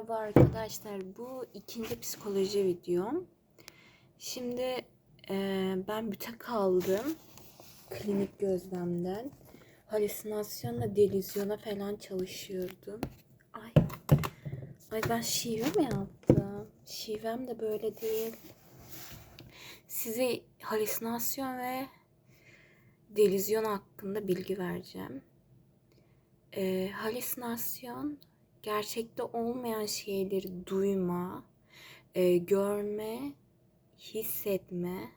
Merhaba arkadaşlar. Bu ikinci psikoloji videom. Şimdi e, ben büte kaldım. Klinik gözlemden. Halüsinasyonla delüzyona falan çalışıyordum. Ay. Ay ben şive mi yaptım? Şivem de böyle değil. Size halüsinasyon ve delüzyon hakkında bilgi vereceğim. E, halüsinasyon gerçekte olmayan şeyleri duyma, e, görme, hissetme,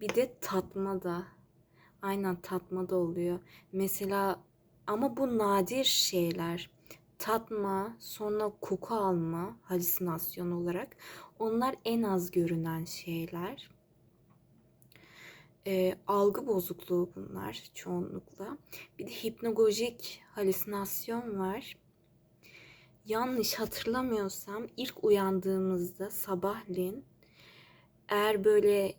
bir de tatma da. Aynen tatma da oluyor. Mesela ama bu nadir şeyler. Tatma, sonra koku alma, halüsinasyon olarak. Onlar en az görünen şeyler. E, algı bozukluğu bunlar çoğunlukla. Bir de hipnagojik halüsinasyon var yanlış hatırlamıyorsam ilk uyandığımızda sabahleyin eğer böyle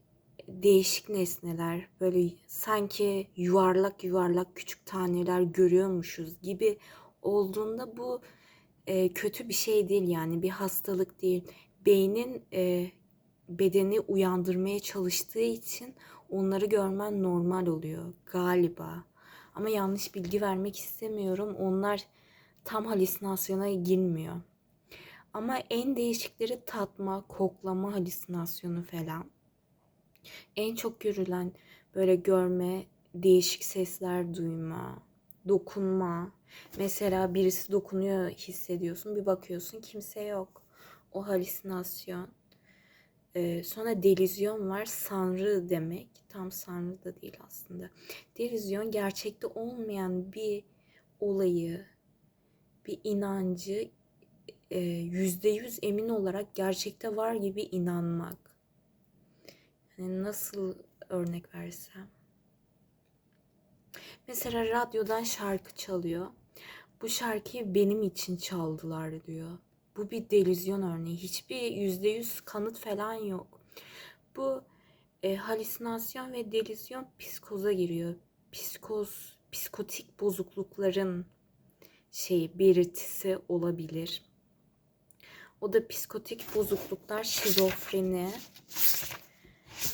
değişik nesneler böyle sanki yuvarlak yuvarlak küçük taneler görüyormuşuz gibi olduğunda bu e, kötü bir şey değil yani bir hastalık değil. Beynin e, bedeni uyandırmaya çalıştığı için onları görmen normal oluyor galiba. Ama yanlış bilgi vermek istemiyorum. Onlar tam halüsinasyona girmiyor. Ama en değişikleri tatma, koklama halüsinasyonu falan. En çok görülen böyle görme, değişik sesler duyma, dokunma. Mesela birisi dokunuyor hissediyorsun. Bir bakıyorsun kimse yok. O halüsinasyon. Ee, sonra delizyon var. Sanrı demek. Tam sanrı da değil aslında. Delizyon gerçekte olmayan bir olayı, bir inancı e, yüzde yüz emin olarak gerçekte var gibi inanmak. Yani nasıl örnek versem? Mesela radyodan şarkı çalıyor. Bu şarkıyı benim için çaldılar diyor. Bu bir delüzyon örneği. Hiçbir yüzde yüz kanıt falan yok. Bu e, halüsinasyon ve delüzyon psikoza giriyor. Psikoz, psikotik bozuklukların şey belirtisi olabilir. O da psikotik bozukluklar, şizofreni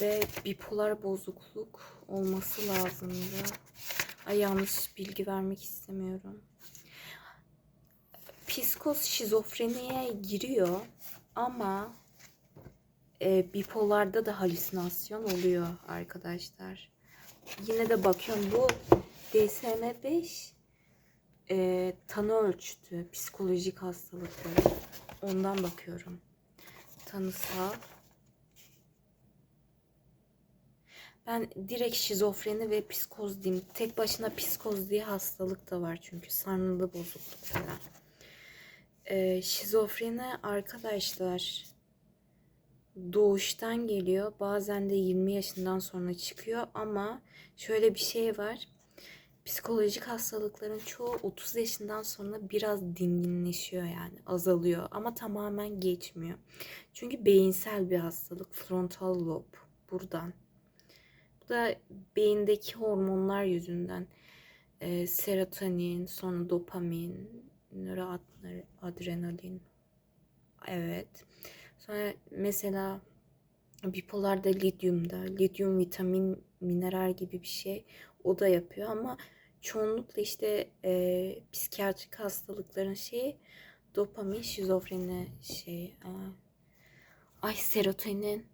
ve bipolar bozukluk olması lazımdı. Ay yanlış bilgi vermek istemiyorum. Psikoz şizofreniye giriyor ama e, bipolarda da halüsinasyon oluyor arkadaşlar. Yine de bakıyorum bu DSM-5 e, tanı ölçtü psikolojik hastalıkları. Ondan bakıyorum. Tanısal. Ben direkt şizofreni ve psikoz diyeyim. Tek başına psikoz diye hastalık da var çünkü. Sarnılı bozukluk falan. Ee, şizofreni arkadaşlar doğuştan geliyor. Bazen de 20 yaşından sonra çıkıyor ama şöyle bir şey var psikolojik hastalıkların çoğu 30 yaşından sonra biraz dinginleşiyor yani azalıyor ama tamamen geçmiyor. Çünkü beyinsel bir hastalık frontal lob buradan. Bu da beyindeki hormonlar yüzünden e, serotonin, sonra dopamin, nöroadrenalin. Evet. Sonra mesela bipolarda lityumda, lityum vitamin mineral gibi bir şey o da yapıyor ama çoğunlukla işte e, psikiyatrik hastalıkların şeyi dopamin, şizofreni şey. Ay serotonin.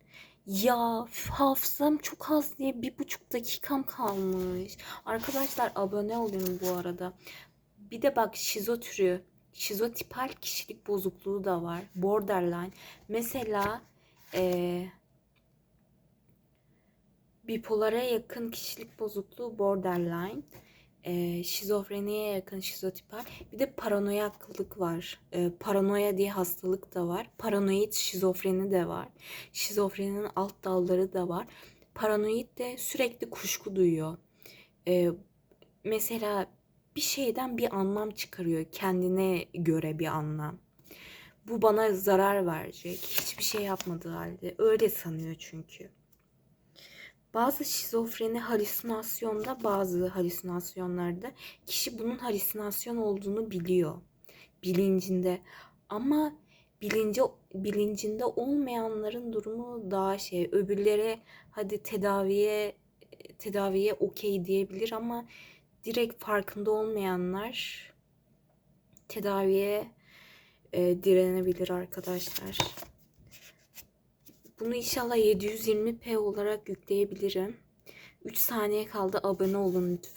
Ya hafızam çok az diye bir buçuk dakikam kalmış. Arkadaşlar abone olun bu arada. Bir de bak şizo türü, şizotipal kişilik bozukluğu da var. Borderline. Mesela e, bipolara yakın kişilik bozukluğu borderline e, şizofreniye yakın şizotipal. Bir de paranoyaklılık var. E, paranoya diye hastalık da var. Paranoid şizofreni de var. Şizofreninin alt dalları da var. Paranoid de sürekli kuşku duyuyor. E, mesela bir şeyden bir anlam çıkarıyor. Kendine göre bir anlam. Bu bana zarar verecek. Hiçbir şey yapmadığı halde. Öyle sanıyor çünkü. Bazı şizofreni halüsinasyonda bazı halüsinasyonlarda kişi bunun halüsinasyon olduğunu biliyor. Bilincinde Ama bilinci bilincinde olmayanların durumu daha şey. Öbürlere hadi tedaviye tedaviye okey diyebilir ama direkt farkında olmayanlar tedaviye e, direnebilir arkadaşlar. Bunu inşallah 720p olarak yükleyebilirim. 3 saniye kaldı. Abone olun lütfen.